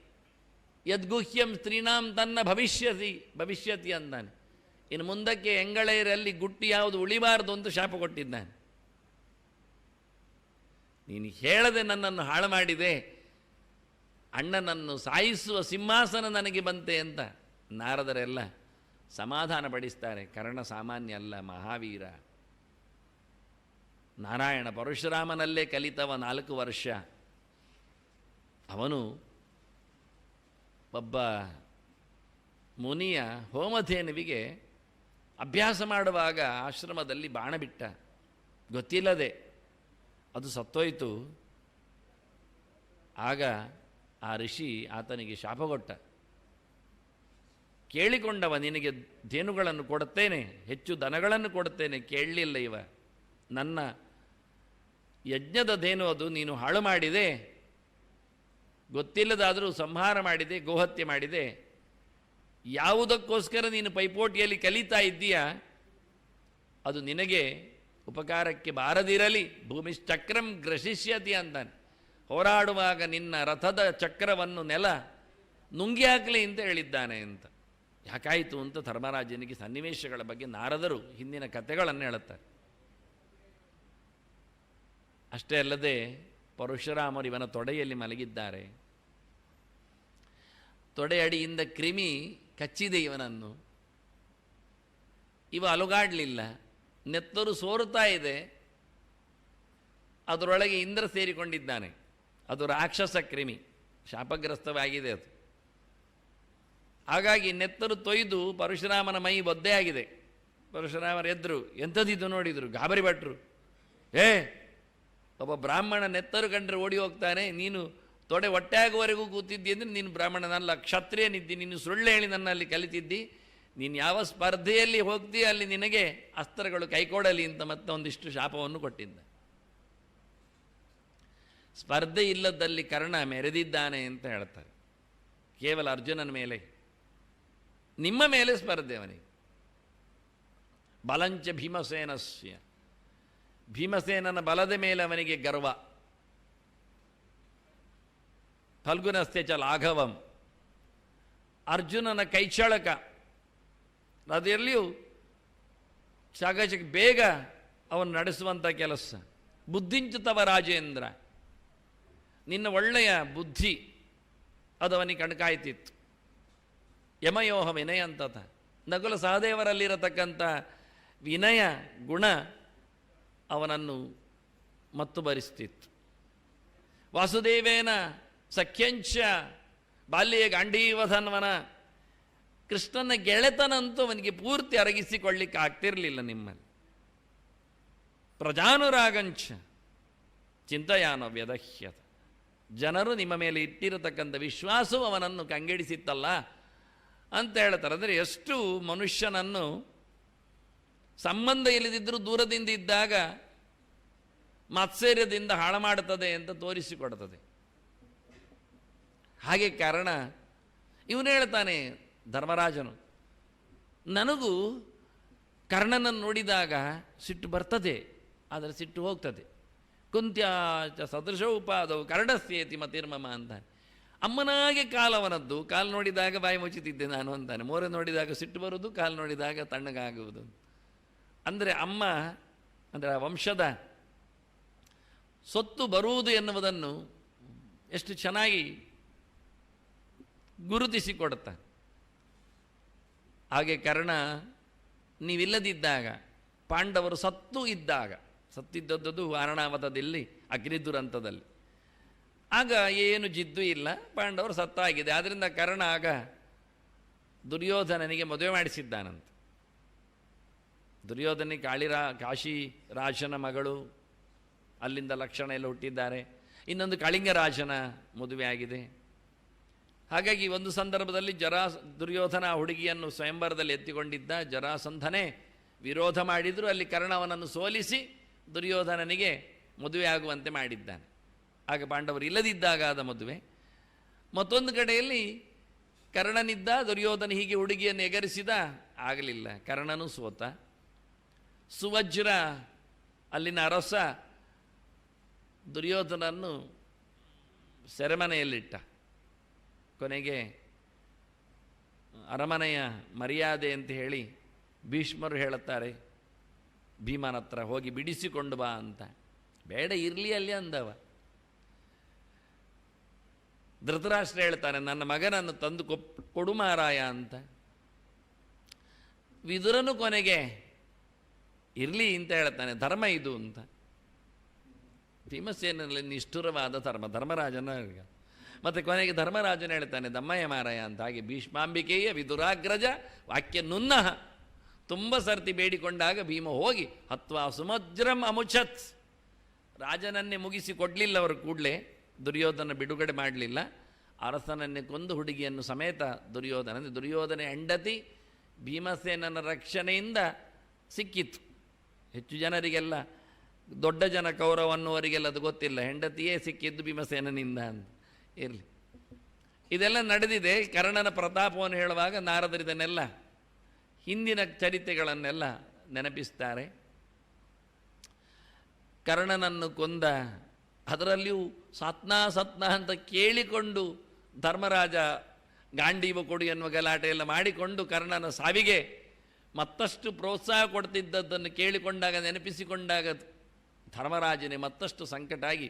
ಯದ್ಗುಹ್ಯಂ ಸ್ತ್ರೀನಾಂ ತನ್ನ ಭವಿಷ್ಯತಿ ಭವಿಷ್ಯತಿ ಅಂದಾನೆ. ಇನ್ನು ಮುಂದಕ್ಕೆ ಎಂಗಳೆಯರಲ್ಲಿ ಗುಟ್ಟಿ ಯಾವುದು ಉಳಿಬಾರದು ಅಂತ ಶಾಪ ಕೊಟ್ಟಿದ್ದಾನೆ. ನೀನು ಹೇಳದೆ ನನ್ನನ್ನು ಹಾಳು ಮಾಡಿದೆ ಅಣ್ಣನನ್ನು ಸಾಯಿಸುವ ಸಿಂಹಾಸನ ನನಗೆ ಬಂತೆ ಅಂತ ನಾರದರೆಲ್ಲ ಸಮಾಧಾನ ಪಡಿಸ್ತಾರೆ. ಕರ್ಣ ಸಾಮಾನ್ಯ ಅಲ್ಲ, ಮಹಾವೀರ. ನಾರಾಯಣ ಪರಶುರಾಮನಲ್ಲೇ ಕಲಿತವ ನಾಲ್ಕು ವರ್ಷ. ಅವನು ಒಬ್ಬ ಮುನಿಯ ಹೋಮಧೇನುವಿಗೆ ಅಭ್ಯಾಸ ಮಾಡುವಾಗ ಆಶ್ರಮದಲ್ಲಿ ಬಾಣ ಬಿಟ್ಟ ಗೊತ್ತಿಲ್ಲದೆ ಅದು ಸತ್ತೋಯಿತು. ಆಗ ಆ ಋಷಿ ಆತನಿಗೆ ಶಾಪ ಕೊಟ್ಟ. ಕೇಳಿಕೊಂಡವ, ನಿನಗೆ ಧೇನುಗಳನ್ನು ಕೊಡುತ್ತೇನೆ, ಹೆಚ್ಚು ದನಗಳನ್ನು ಕೊಡುತ್ತೇನೆ, ಕೇಳಲಿಲ್ಲ ಇವ. ನನ್ನ ಯಜ್ಞದ ಧೇನು ಅದು, ನೀನು ಹಾಳು ಮಾಡಿದೆ. ಗೊತ್ತಿಲ್ಲದಾದರೂ ಸಂಹಾರ ಮಾಡಿದೆ, ಗೋಹತ್ಯೆ ಮಾಡಿದೆ. ಯಾವುದಕ್ಕೋಸ್ಕರ ನೀನು ಪೈಪೋಟಿಯಲ್ಲಿ ಕಲಿತಾ ಇದ್ದೀಯಾ? ಅದು ನಿನಗೆ ಉಪಕಾರಕ್ಕೆ ಬಾರದಿರಲಿ. ಭೂಮಿಶ್ಚಕ್ರಂ ಗ್ರಸಿಷ್ಯತಿ ಅಂತಾನೆ ಹೋರಾಡುವಾಗ ನಿನ್ನ ರಥದ ಚಕ್ರವನ್ನು ನೆಲ ನುಂಗಿ ಹಾಕಲಿ ಅಂತ ಹೇಳಿದ್ದಾನೆ ಅಂತ. ಯಾಕಾಯಿತು ಅಂತ ಧರ್ಮರಾಜನಿಗೆ ಸನ್ನಿವೇಶಗಳ ಬಗ್ಗೆ ನಾರದರು ಹಿಂದಿನ ಕಥೆಗಳನ್ನು ಹೇಳುತ್ತಾರೆ. ಅಷ್ಟೇ ಅಲ್ಲದೆ ಪರಶುರಾಮರು ಇವನ ತೊಡೆಯಲ್ಲಿ ಮಲಗಿದ್ದಾರೆ. ತೊಡೆಯಡಿಯಿಂದ ಕ್ರಿಮಿ ಕಚ್ಚಿದೆ ಇವನನ್ನು ಇವ ಅಲುಗಾಡಲಿಲ್ಲ. ನೆತ್ತರು ಸೋರುತ್ತಾ ಇದೆ. ಅದರೊಳಗೆ ಇಂದ್ರ ಸೇರಿಕೊಂಡಿದ್ದಾನೆ. ಅದು ರಾಕ್ಷಸ ಕ್ರಿಮಿ. ಶಾಪಗ್ರಸ್ತವಾಗಿದೆ ಅದು. ಹಾಗಾಗಿ ನೆತ್ತರು ತೊಯ್ದು ಪರಶುರಾಮನ ಮೈ ಒದ್ದೆ ಆಗಿದೆ. ಪರಶುರಾಮರು ಎದ್ರು, ಎಂಥದಿದ್ದು ನೋಡಿದರು ಗಾಬರಿ ಭಟ್ರು ಏ, ಒಬ್ಬ ಬ್ರಾಹ್ಮಣ ನೆತ್ತರು ಕಂಡ್ರೆ ಓಡಿ ಹೋಗ್ತಾನೆ, ನೀನು ತೊಡೆ ಹೊಟ್ಟೆಯಾಗುವವರೆಗೂ ಕೂತಿದ್ದಿ ಅಂದರೆ ನೀನು ಬ್ರಾಹ್ಮಣನಲ್ಲ ಕ್ಷತ್ರಿಯನಿದ್ದಿ, ನೀನು ಸುಳ್ಳು ಹೇಳಿ ನನ್ನಲ್ಲಿ ಕಲಿತಿದ್ದಿ. ನೀನು ಯಾವ ಸ್ಪರ್ಧೆಯಲ್ಲಿ ಹೋಗ್ತೀಯ ಅಲ್ಲಿ ನಿನಗೆ ಅಸ್ತ್ರಗಳು ಕೈಕೊಡಲಿ ಅಂತ ಮತ್ತೆ ಒಂದಿಷ್ಟು ಶಾಪವನ್ನು ಕೊಟ್ಟಿದ್ದ. ಸ್ಪರ್ಧೆ ಇಲ್ಲದಲ್ಲಿ ಕರ್ಣ ಮೆರೆದಿದ್ದಾನೆ ಅಂತ ಹೇಳ್ತಾರೆ. ಕೇವಲ ಅರ್ಜುನನ ಮೇಲೆ. ನಿಮ್ಮ ಮೇಲೆ ಸ್ಪರ್ಧೆ ಅವನಿಗೆ. ಬಲಂಚ ಭೀಮಸೇನಸ್ಯ. ಭೀಮಸೇನನ ಬಲದ ಮೇಲೆ ಅವನಿಗೆ ಗರ್ವ. ಫಲ್ಗುನಸ್ತೆ ಚ ಲಾಘವಂ. ಅರ್ಜುನನ ಕೈಚಳಕ. ಅದರಲ್ಲಿಯೂ ಸಹಜ ಬೇಗ ಅವನು ನಡೆಸುವಂಥ ಕೆಲಸ. ಬುದ್ಧಿಂಚುತ್ತವ ರಾಜೇಂದ್ರ. ನಿನ್ನ ಒಳ್ಳೆಯ ಬುದ್ಧಿ ಅದು ಅವನಿಗೆ ಕಣ್ಕಾಯ್ತಿತ್ತು. ಯಮಯೋಹ ವಿನಯ ಅಂತತ ನಕುಲ ಸಹದೇವರಲ್ಲಿರತಕ್ಕಂಥ ವಿನಯ ಗುಣ ಅವನನ್ನು ಮತ್ತು ಭರಿಸ್ತಿತ್ತು ವಾಸುದೇವೇನ ಸಖ್ಯಂಚ ಬಾಲ್ಯ ಗಾಂಡೀವಧನ್ವನ. ಕೃಷ್ಣನ ಗೆಳೆತನಂತೂ ಅವನಿಗೆ ಪೂರ್ತಿ ಅರಗಿಸಿಕೊಳ್ಳಿಕ್ಕೆ ಆಗ್ತಿರಲಿಲ್ಲ ನಿಮ್ಮಲ್ಲಿ. ಪ್ರಜಾನುರಾಗಂಚ ಚಿಂತೆಯಾನ ವ್ಯದಹ್ಯತ ಜನರು ನಿಮ್ಮ ಮೇಲೆ ಇಟ್ಟಿರತಕ್ಕಂಥ ವಿಶ್ವಾಸವು ಅವನನ್ನು ಕಂಗೆಡಿಸಿತ್ತಲ್ಲ. ಅಂತ ಹೇಳ್ತಾರೆ. ಅಂದರೆ ಎಷ್ಟು ಮನುಷ್ಯನನ್ನು ಸಂಬಂಧ ಇಲ್ಲದಿದ್ದರೂ ದೂರದಿಂದ ಇದ್ದಾಗ ಮಾತ್ಸರ್ಯದಿಂದ ಹಾಳು ಮಾಡುತ್ತದೆ ಅಂತ ತೋರಿಸಿಕೊಡ್ತದೆ. ಹಾಗೆ ಕಾರಣ ಇವನು ಹೇಳ್ತಾನೆ ಧರ್ಮರಾಜನು, ನನಗೂ ಕರ್ಣನನ್ನು ನೋಡಿದಾಗ ಸಿಟ್ಟು ಬರ್ತದೆ, ಆದರೆ ಸಿಟ್ಟು ಹೋಗ್ತದೆ. ಕುಂತ್ಯಾಚ ಸದೃಶ ಉಪಾದವು ಕರ್ಣಸ್ಯೇತಿ ಮತಿರ್ಮಮ ಅಂತಾನೆ ಅಮ್ಮನಾಗೆ ಕಾಲವನದ್ದು, ಕಾಲು ನೋಡಿದಾಗ ಬಾಯಿ ಮುಚ್ಚುತ್ತಿದ್ದೆ ನಾನು ಅಂತಾನೆ. ಮೋರೆ ನೋಡಿದಾಗ ಸಿಟ್ಟು ಬರುವುದು, ಕಾಲು ನೋಡಿದಾಗ ತಣ್ಣಗಾಗುವುದು. ಅಂದರೆ ಅಮ್ಮ, ಅಂದರೆ ಆ ವಂಶದ ಸೊತ್ತು ಬರುವುದು ಎನ್ನುವುದನ್ನು ಎಷ್ಟು ಚೆನ್ನಾಗಿ ಗುರುತಿಸಿಕೊಡುತ್ತ. ಹಾಗೆ ಕರ್ಣ, ನೀವಿಲ್ಲದಿದ್ದಾಗ, ಪಾಂಡವರು ಸತ್ತು ಇದ್ದಾಗ ಸತ್ತಿದ್ದದ್ದು ವಾರಣಾವತದಲ್ಲಿ ಅಗ್ನಿ ದುರಂತದಲ್ಲಿ ಆಗ ಏನು ಜಿದ್ದು ಇಲ್ಲ, ಪಾಂಡವರು ಸತ್ತಾಗಿದೆ. ಆದ್ದರಿಂದ ಕರ್ಣ ಆಗ ದುರ್ಯೋಧನನಿಗೆ ಮದುವೆ ಮಾಡಿಸಿದ್ದಾನಂತೆ. ದುರ್ಯೋಧನಿ ಕಾಳಿರಾ, ಕಾಶಿ ರಾಜನ ಮಗಳು, ಅಲ್ಲಿಂದ ಲಕ್ಷಣ ಎಲ್ಲ ಹುಟ್ಟಿದ್ದಾರೆ. ಇನ್ನೊಂದು ಕಳಿಂಗರಾಜನ ಮದುವೆ ಆಗಿದೆ ಹಾಗಾಗಿ ಒಂದು ಸಂದರ್ಭದಲ್ಲಿ ಜರಾ ದುರ್ಯೋಧನ ಹುಡುಗಿಯನ್ನು ಸ್ವಯಂವರದಲ್ಲಿ ಎತ್ತಿಕೊಂಡಿದ್ದ ಜರಾಸಂಧನೇ ವಿರೋಧ ಮಾಡಿದರೂ. ಅಲ್ಲಿ ಕರ್ಣವನನ್ನು ಸೋಲಿಸಿ ದುರ್ಯೋಧನನಿಗೆ ಮದುವೆ ಆಗುವಂತೆ ಮಾಡಿದ್ದಾನೆ. ಆಗ ಪಾಂಡವರು ಇಲ್ಲದಿದ್ದಾಗ ಆದ ಮದುವೆ. ಮತ್ತೊಂದು ಕಡೆಯಲ್ಲಿ ಕರ್ಣನಿದ್ದ, ದುರ್ಯೋಧನ ಹೀಗೆ ಹುಡುಗಿಯನ್ನು ಎಗರಿಸಿದ, ಆಗಲಿಲ್ಲ. ಕರ್ಣನೂ ಸೋತ. ಸುವಜ್ರ, ಅಲ್ಲಿನ ಅರಸ ದುರ್ಯೋಧನನ್ನು ಸೆರೆಮನೆಯಲ್ಲಿಟ್ಟ. ಕೊನೆಗೆ, ಅರಮನೆಯ ಮರ್ಯಾದೆ ಅಂತ ಹೇಳಿ ಭೀಷ್ಮರು ಹೇಳುತ್ತಾರೆ, ಭೀಮನ ಹತ್ರ ಹೋಗಿ ಬಿಡಿಸಿಕೊಂಡು ಬಾ ಅಂತ. ಬೇಡ, ಇರಲಿ ಅಲ್ಲಿ ಅಂದವ. ಧೃತರಾಷ್ಟ್ರ ಹೇಳ್ತಾನೆ, ನನ್ನ ಮಗನನ್ನು ತಂದು ಕೊಡು ಮಾರಾಯ ಅಂತ. ವಿದುರನು ಕೊನೆಗೆ, ಇರಲಿ ಅಂತ ಹೇಳ್ತಾನೆ, ಧರ್ಮ ಇದು ಅಂತ. ಭೀಮಸೇನಲ್ಲಿ ನಿಷ್ಠುರವಾದ ಧರ್ಮ, ಧರ್ಮರಾಜನ ಮತ್ತು ಕೊನೆಗೆ ಧರ್ಮರಾಜನ ಹೇಳ್ತಾನೆ, ದಮ್ಮಯ್ಯ ಮಾರಾಯ ಅಂತ ಹಾಗೆ ಭೀಷ್ಮಾಂಬಿಕೆಯ ವಿದುರಾಗ್ರಜ ವಾಕ್ಯ ನುನ್ನಃ ತುಂಬ ಸರ್ತಿ ಬೇಡಿಕೊಂಡಾಗ ಭೀಮ ಹೋಗಿ, ಹತ್ವಾ ಸುಮಜ್ರಂ ಅಮುಚತ್. ರಾಜನನ್ನೇ ಮುಗಿಸಿ ಕೊಡಲಿಲ್ಲ ಅವರು ಕೂಡಲೇ, ದುರ್ಯೋಧನ ಬಿಡುಗಡೆ ಮಾಡಲಿಲ್ಲ. ಅರಸನನ್ನೇ ಕೊಂದು ಹುಡುಗಿಯನ್ನು ಸಮೇತ ದುರ್ಯೋಧನ, ಅಂದರೆ ದುರ್ಯೋಧನ ಹೆಂಡತಿ ಭೀಮಸೇನನ ರಕ್ಷಣೆಯಿಂದ ಸಿಕ್ಕಿತ್ತು. ಹೆಚ್ಚು ಜನರಿಗೆಲ್ಲ ದೊಡ್ಡ ಜನ ಕೌರವ ಅನ್ನುವರಿಗೆಲ್ಲ ಅದು ಗೊತ್ತಿಲ್ಲ, ಹೆಂಡತಿಯೇ ಸಿಕ್ಕಿದ್ದು ಭೀಮಸೇನನಿಂದ ಅಂತ. ಇರಲಿ. ಇದೆಲ್ಲ ನಡೆದಿದೆ. ಕರ್ಣನ ಪ್ರತಾಪವನ್ನು ಹೇಳುವಾಗ ನಾರದರಿದನ್ನೆಲ್ಲ ಹಿಂದಿನ ಚರಿತ್ರೆಗಳನ್ನೆಲ್ಲ ನೆನಪಿಸ್ತಾರೆ. ಕರ್ಣನನ್ನು ಕೊಂದ ಅದರಲ್ಲಿಯೂ ಸತ್ನಾ ಸತ್ನ ಅಂತ ಕೇಳಿಕೊಂಡು ಧರ್ಮರಾಜ ಗಾಂಡೀವ ಕೊಡು ಎನ್ನುವ ಗಲಾಟೆಯೆಲ್ಲ ಮಾಡಿಕೊಂಡು ಕರ್ಣನ ಸಾವಿಗೆ ಮತ್ತಷ್ಟು ಪ್ರೋತ್ಸಾಹ ಕೊಡ್ತಿದ್ದದ್ದನ್ನು ಕೇಳಿಕೊಂಡಾಗ ನೆನಪಿಸಿಕೊಂಡಾಗ ಧರ್ಮರಾಜನೇ ಮತ್ತಷ್ಟು ಸಂಕಟ ಆಗಿ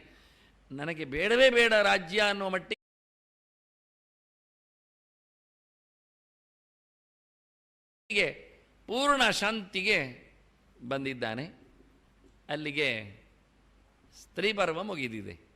ನನಗೆ ಬೇಡವೇ ಬೇಡ ರಾಜ್ಯ ಅನ್ನುವ ಮಟ್ಟಿಗೆ ಪೂರ್ಣ ಶಾಂತಿಗೆ ಬಂದಿದ್ದಾನೆ. ಅಲ್ಲಿಗೆ ಸ್ತ್ರೀ ಪರ್ವ ಮುಗಿದಿದೆ.